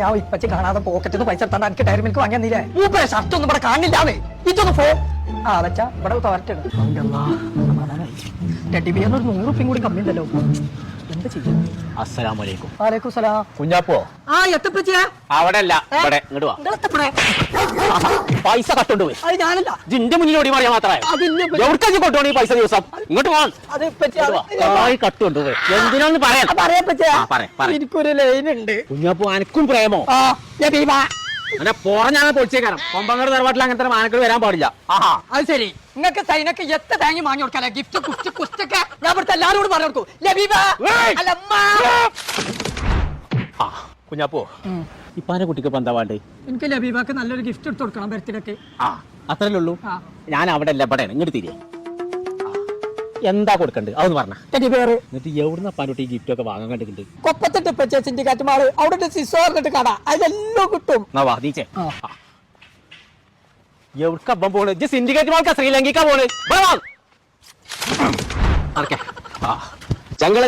ഞാൻ ഇപ്പച്ചി കാണാതെ പോക്കറ്റിൽ പൈസ എടുത്താണ്ട് എനിക്ക് ഡയറി മിൽക്ക് വാങ്ങിയെന്നില്ലേ മൂപ്പരെ ഷർട്ട് ഒന്നും ഇവിടെ കാണില്ലാന്ന്. ഇതൊന്ന് പോ. ആ വെച്ചാ ഇവിടെ തോരട്ടാണ് ടെഡി ബിയറിന് ഒരു നൂറ് ഉറുപ്പിയും കൂടി കമ്മി ഉണ്ടല്ലോ. എന്താ ചെയ്യാം? അസ്സലാമലൈക്കും വാലേക്കും സലാം. കുഞ്ഞാപ്പോ? ആ എത്തപ്പച്ചിയാ അവിടെ അല്ല ഇവിടെ ഇങ്ങോട്ട് വാ. പൈസ കട്ടുകൊണ്ട് പോയി. അത് ഞാനല്ല. ജിന്റെ മുന്നിൽ ഓടി പറയാൻ മാത്രമേ. എവിടേക്കാ കൊണ്ടുപോണി പൈസ ദിവസം? ഇങ്ങോട്ട് പോകാൻ കട്ടുകൊണ്ട് പോയി. എന്തിനാന്ന് പറയാം ആ, പറയാ പച്ചേ ആ, പറ, പറ. എനിക്കൊരു ലൈൻ ഉണ്ട്. കുഞ്ഞാപ്പോ അനക്കും പ്രേമോ? അങ്ങനെ പോറഞ്ഞാണ് പൊളിച്ചേക്കാരം കൊമ്പങ്ങാട് തറവാട്ടിൽ അങ്ങനത്തെ മാനക്കൾ വരാൻ പാടില്ല. ആഹാ. അത് ശരി. നിങ്ങൾക്ക് സൈനക്ക് എത്ര തേങ്ങ വാങ്ങി കൊടുക്കാല്ലേ ഗിഫ്റ്റ് കുസ്റ്റ് കുസ്റ്റൊക്കെ ഞാൻ ഇവിടുത്തെ എല്ലാരോടും പറഞ്ഞു കൊടുക്കും. ലബീബ. കുഞ്ഞാപ്പോ. ഇപ്പാന്റെ കുട്ടിക്ക് ഇപ്പൊ എന്താ വേണ്ടേ? എനിക്ക് ലബീബാക്ക് നല്ലൊരു ഗിഫ്റ്റ് എടുത്ത് കൊടുക്കണം ബർത്ത്ഡേക്ക്. ആ അത്രല്ലേ ഉള്ളൂ? ആ. ഞാൻ അവിടെ അല്ല ഇവിടെ ഇങ്ങോട്ട് തിരികെ എന്താ കൊടുക്കണ്ട്? അതൊന്ന് പറഞ്ഞ. തെറ്റി പേര് എന്നിട്ട് എവിടുന്ന പാൻകുട്ടി ഗിഫ്റ്റ് ഒക്കെ വാങ്ങാൻ കണ്ടിട്ടുണ്ട്? കൊപ്പത്തിട്ട് പച്ചേച്ചിന്റെ സിൻഡിക്കാറ്റ് മാൾ അവിടെ സിസോ പറഞ്ഞിട്ട് കട അതിലെല്ലാം കിട്ടും. എന്നാ വാ നീച്ചേ. ആ. എവിടക്ക അപ്പം പോണ്? ഇജ്ജ് സിൻഡിക്കേറ്റ് മാൾക്കാ ശ്രീലങ്കയ്ക്കാ പോണ്. വാ. നടക്കെ. ആ. ചങ്കള